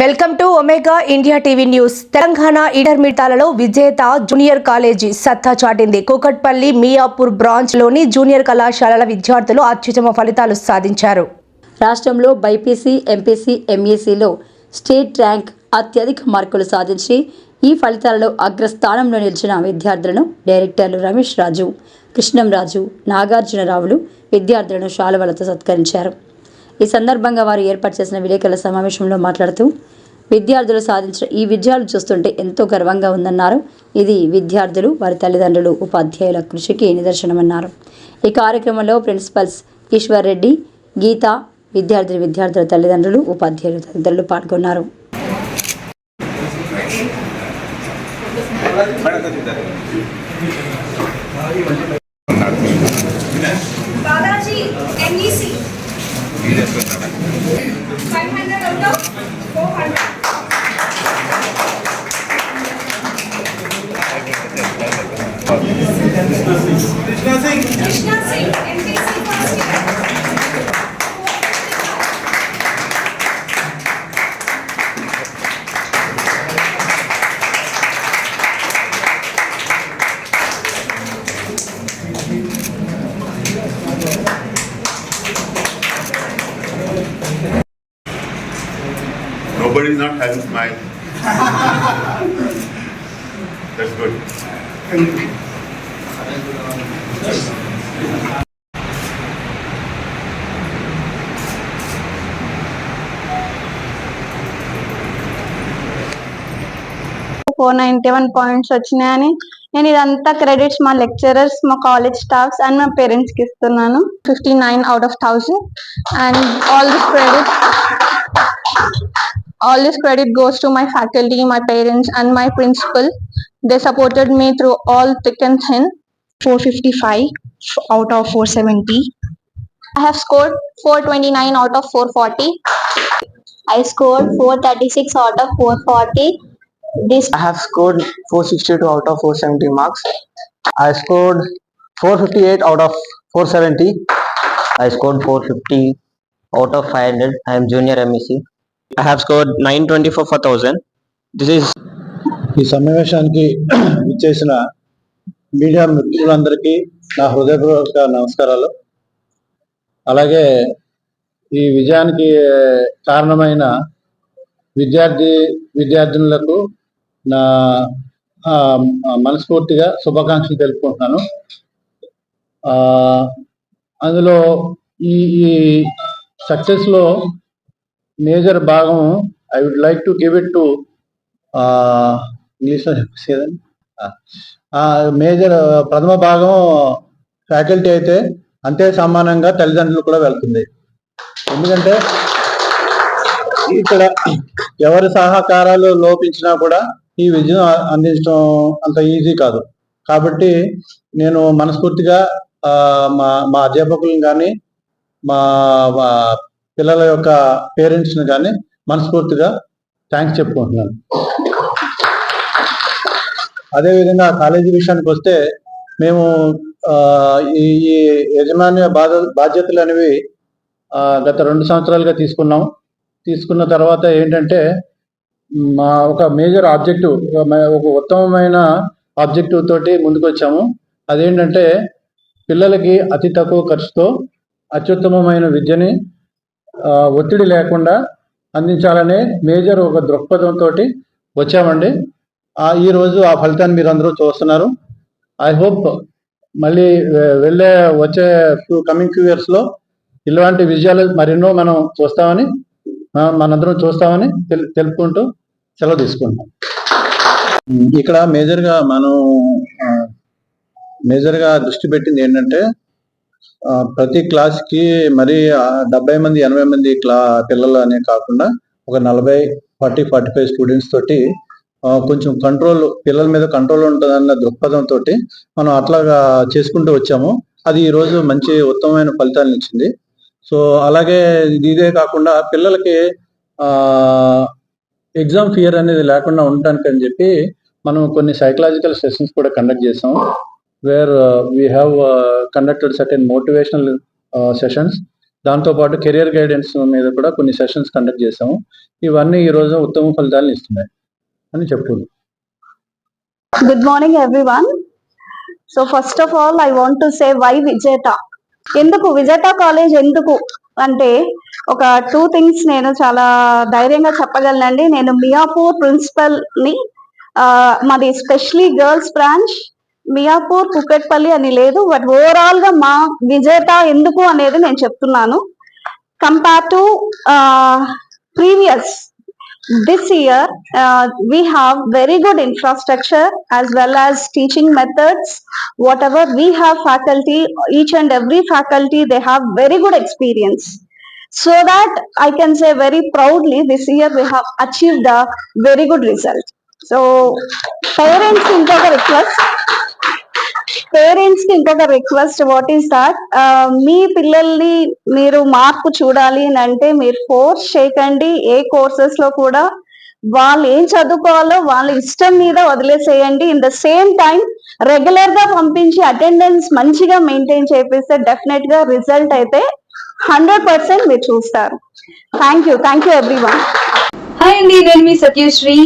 Welcome to Omega India TV news. Telangana ఇంటర్మీడియట్లలో Vijetha junior college సత్తా చాటింది. కూకట్పల్లి మియాపూర్ బ్రాంచ్లోని జూనియర్ కళాశాలల విద్యార్థులు అత్యుత్తమ ఫలితాలు సాధించారు. రాష్ట్రంలో బైపీసీ ఎంపీసీ ఎంఈసీలో స్టేట్ ర్యాంక్ అత్యధిక మార్కులు సాధించి ఈ ఫలితాలలో అగ్రస్థానంలో నిలిచిన విద్యార్థులను డైరెక్టర్లు రమేష్ రాజు కృష్ణంరాజు నాగార్జునరావులు విద్యార్థులను శాలువలతో సత్కరించారు. ఈ సందర్భంగా వారు ఏర్పాటు చేసిన విలేకరుల సమావేశంలో మాట్లాడుతూ విద్యార్థులు సాధించిన ఈ విజయాలు చూస్తుంటే ఎంతో గర్వంగా ఉందన్నారు. ఇది విద్యార్థులు వారి తల్లిదండ్రులు ఉపాధ్యాయుల కృషికి నిదర్శనమన్నారు. ఈ కార్యక్రమంలో ప్రిన్సిపల్స్ ఈశ్వర్ రెడ్డి గీత విద్యార్థులు విద్యార్థుల తల్లిదండ్రులు ఉపాధ్యాయులు తదితరులు పాల్గొన్నారు. Balaji Krishna Singh. Krishna Singh. Krishna Singh. Nobody is not having smile. That's good. Four ninety one points వచ్చినాయని నేను ఇదంతా క్రెడిట్స్ మా లెక్చరర్స్ మా కాలేజ్ స్టాఫ్స్ అండ్ మా పేరెంట్స్కి ఇస్తున్నాను fifty nine out of thousand and all this credit all this credit goes to my faculty, my parents, and my principal. They supported me through all thick and thin. 455 out of 470. I have scored 429 out of 440. I scored 436 out of 440. This I have scored 462 out of 470 marks. I scored 458 out of 470. I scored 450 out of 500. I am junior MEC. I have scored 924 for 1000. This is ఈ సమావేశానికి ఇచ్చేసిన media మిత్రులందరికీ నా హృదయపూర్వక నమస్కారాలు అలాగే ఈ విజయానికి కారణమైన విద్యార్థి విద్యార్థినులకు నా మనస్ఫూర్తిగా శుభాకాంక్షలు తెలుపుకుంటున్నాను అందులో ఈ ఈ సక్సెస్లో మేజర్ భాగం I would like to give it to ఇంగ్లీష్లో చెప్పేసేదండి మేజర్ ప్రథమ భాగం ఫ్యాకల్టీ అయితే అంతే సమానంగా తల్లిదండ్రులు కూడా వెళ్తుంది. ఎందుకంటే ఇక్కడ ఎవరి సహకారాలు లోపించినా కూడా ఈ విజయం అందించడం అంత ఈజీ కాదు. కాబట్టి నేను మనస్ఫూర్తిగా మా మా అధ్యాపకులను కానీ మా మా పిల్లల యొక్క పేరెంట్స్ని కానీ మనస్ఫూర్తిగా థ్యాంక్స్ చెప్పుకుంటున్నాను. అదేవిధంగా కాలేజీ విషయానికి వస్తే మేము ఈ యజమాన్య బాధ బాధ్యతలు అనేవి గత రెండు సంవత్సరాలుగా తీసుకున్నాం తీసుకున్న తర్వాత ఏంటంటే మా ఒక మేజర్ ఆబ్జెక్టివ్ ఒక ఉత్తమమైన ఆబ్జెక్టివ్ తోటి ముందుకు వచ్చాము అదేంటంటే పిల్లలకి అతి తక్కువ ఖర్చుతో అత్యుత్తమమైన విద్యని ఒత్తిడి లేకుండా అందించాలనే మేజర్ ఒక దృక్పథంతో వచ్చామండి. ఈరోజు ఈ రోజు ఆ ఫలితాన్ని మీరు అందరూ చూస్తున్నారు. ఐ హోప్ మళ్ళీ వెళ్ళే వచ్చే కమింగ్ ఫ్యూ ఇయర్స్లో ఇలాంటి విజయాలు మరెన్నో మనం చూస్తామని మనందరం చూస్తామని తెలు- తెలుపుకుంటూ సెలవు తీసుకుంటాం ఇక్కడ మేజర్గా మనం మేజర్గా మేజర్గా దృష్టి పెట్టింది ఏంటంటే ప్రతి క్లాస్కి మరి ఆ, డెబ్బై మంది ఎనభై మంది క్లా పిల్లలు అనే కాకుండా ఒక నలభై ఫార్టీ ఫార్టీ ఫైవ్ స్టూడెంట్స్ తోటి కొంచెం కంట్రోల్ పిల్లల మీద కంట్రోల్ ఉంటుందన్న దృక్పథం తోటి మనం అట్లాగా చేసుకుంటూ వచ్చాము. అది ఈ రోజు మంచి ఉత్తమమైన ఫలితాలను ఇచ్చింది. సో అలాగే ఇదే కాకుండా పిల్లలకి ఎగ్జామ్ ఫియర్ అనేది లేకుండా ఉండటానికి అని చెప్పి మనం కొన్ని సైకలాజికల్ సెషన్స్ కూడా కండక్ట్ చేసాము. Where we have conducted certain motivational sessions దాంతోపాటు కెరియర్ గైడెన్స్ మీద కూడా కొన్ని సెషన్స్ కండక్ట్ చేసాము ఇవన్నీ ఈ రోజు ఉత్తమ ఫలితాలను ఇస్తున్నాయి అని చెప్పుకుంది. Good morning everyone so first of all I want to say why Vijetha ఎందుకు? విజేత కాలేజ్ ఎందుకు? అంటే ఒక టూ థింగ్స్ నేను చాలా ధైర్యంగా చెప్పగలనండి. నేను మియాపూర్ ప్రిన్సిపల్ని uh, మాది specially girls branch Miyapur Kukatpally అని లేదు బట్ ఓవరాల్గా మా విజేత ఎందుకు అనేది నేను చెప్తున్నాను compare to previous this year uh, we have very good infrastructure as well as teaching methods whatever we have faculty each and every faculty they have very good experience so that i can say very proudly this year we have achieved a very good result so parents ఇంకొక request పేరెంట్స్కి ఇంకొక request what is that? మీ పిల్లల్ని మీరు మార్పు చూడాలి అని అంటే మీరు ఫోర్స్ చేయకండి. ఏ కోర్సెస్లో కూడా వాళ్ళు ఏం చదువుకోవాలో వాళ్ళ ఇష్టం మీద వదిలేసేయండి. ఇన్ ద సేమ్ టైం రెగ్యులర్గా పంపించి అటెండెన్స్ మంచిగా మెయింటైన్ చేపిస్తే డెఫినెట్గా రిజల్ట్ అయితే హండ్రెడ్ పర్సెంట్ మీరు చూస్తారు. Thank you thank you everyone hi అండి. నేను మీ Satyasri.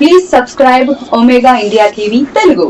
Please subscribe Omega India TV Telugu